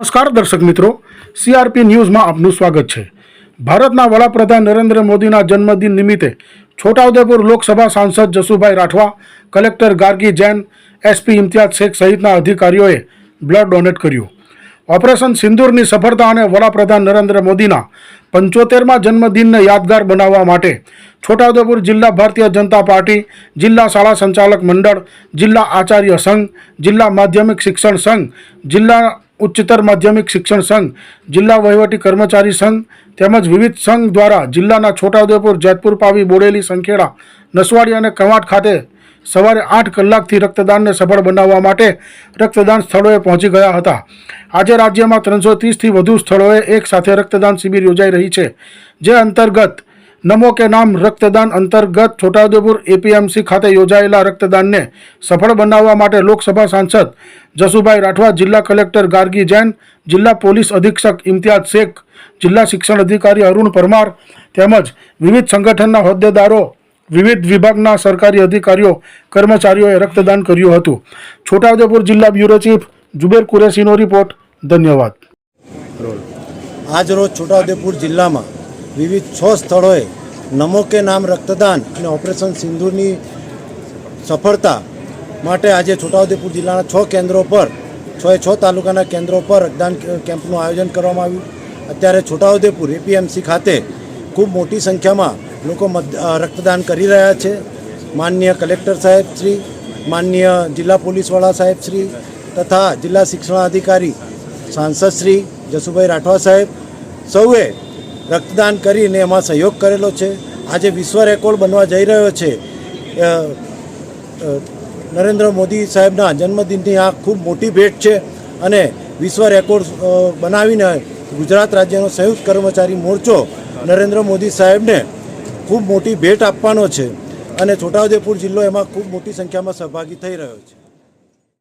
નમસ્કાર દર્શક મિત્રો સીઆરપી ન્યૂઝમાં આપનું સ્વાગત છે. ભારતના વડાપ્રધાન નરેન્દ્ર મોદીના જન્મદિન નિમિત્તે છોટાઉદેપુર લોકસભા સાંસદ જસુભાઈ રાઠવા, કલેક્ટર ગાર્ગી જૈન એસપી ઇમ્તિયાઝ શેખ સહિતના અધિકારીઓએ બ્લડ ડોનેટ કર્યું. ઓપરેશન સિંદૂરની સફળતા અને વડાપ્રધાન નરેન્દ્ર મોદીના પંચોતેરમાં જન્મદિનને યાદગાર બનાવવા માટે છોટાઉદેપુર જિલ્લા ભારતીય જનતા પાર્ટી, જિલ્લા શાળા સંચાલક મંડળ, જિલ્લા આચાર્ય સંઘ, જિલ્લા માધ્યમિક શિક્ષણ સંઘ, જિલ્લા ઉચ્ચતર માધ્યમિક શિક્ષણ સંઘ, જિલ્લા વહીવટી કર્મચારી સંઘ તેમજ વિવિધ સંઘ દ્વારા જિલ્લાના છોટાઉદેપુર, જેતપુર, પાવી, બોડેલી, સંખેડા, નસવાડી અને કવાંટ ખાતે સવારે આઠ કલાકથી રક્તદાનને સફળ બનાવવા માટે રક્તદાન સ્થળોએ પહોંચી ગયા હતા. આજે રાજ્યમાં ત્રણસો ત્રીસથી વધુ સ્થળોએ એક સાથે રક્તદાન શિબિર યોજાઈ રહી છે, જે અંતર્ગત નમો કે નામ રક્તદાન અંતર્ગત છોટાઉદેપુર એપીએમસી ખાતે યોજાયેલા રક્તદાનને સફળ બનાવવા માટે લોકસભા સાંસદ જસુભાઈ રાઠવા, જિલ્લા કલેક્ટર ગાર્ગી જૈન, જિલ્લા પોલીસ અધિક્ષક ઇમ્તિયાઝ શેખ, જિલ્લા શિક્ષણ અધિકારી અરુણ પરમાર તેમજ વિવિધ સંગઠનના હોદ્દેદારો, વિવિધ વિભાગના સરકારી અધિકારીઓ, કર્મચારીઓએ રક્તદાન કર્યું હતું. છોટાઉદેપુર જિલ્લા બ્યુરો ચીફ જુબેર કુરેશીનો રિપોર્ટ. ધન્યવાદ. આજરોજ છોટાઉદેપુર જિલ્લામાં વિવિધ છ સ્થળોએ નમો કે નામ રક્તદાન અને ઓપરેશન સિંધુની સફળતા માટે આજે છોટાઉદેપુર જિલ્લાના છ કેન્દ્રો પર, છ એ છ તાલુકાના કેન્દ્રો પર રક્તદાન કેમ્પનું આયોજન કરવામાં આવ્યું. અત્યારે છોટાઉદેપુર એપીએમસી ખાતે ખૂબ મોટી સંખ્યામાં લોકો રક્તદાન કરી રહ્યા છે. માનનીય કલેક્ટર સાહેબ શ્રી, માનનીય જિલ્લા પોલીસવાળા સાહેબ શ્રી તથા જિલ્લા શિક્ષણાધિકારી સાંસદ શ્રી જસુભાઈ રાઠવા સાહેબ. સૌએ રક્તદાન કરીને એમાં સહયોગ કરેલો છે. આજે વિશ્વ રેકોર્ડ બનવા જઈ રહ્યો છે. નરેન્દ્ર મોદી સાહેબના જન્મદિનની આ ખૂબ મોટી ભેટ છે અને વિશ્વ રેકોર્ડ બનાવીને ગુજરાત રાજ્યનો સંયુક્ત કર્મચારી મોરચો નરેન્દ્ર મોદી સાહેબને ખૂબ મોટી ભેટ આપવાનો છે. અને છોટાઉદેપુર જિલ્લો એમાં ખૂબ મોટી સંખ્યામાં સહભાગી થઈ રહ્યો છે.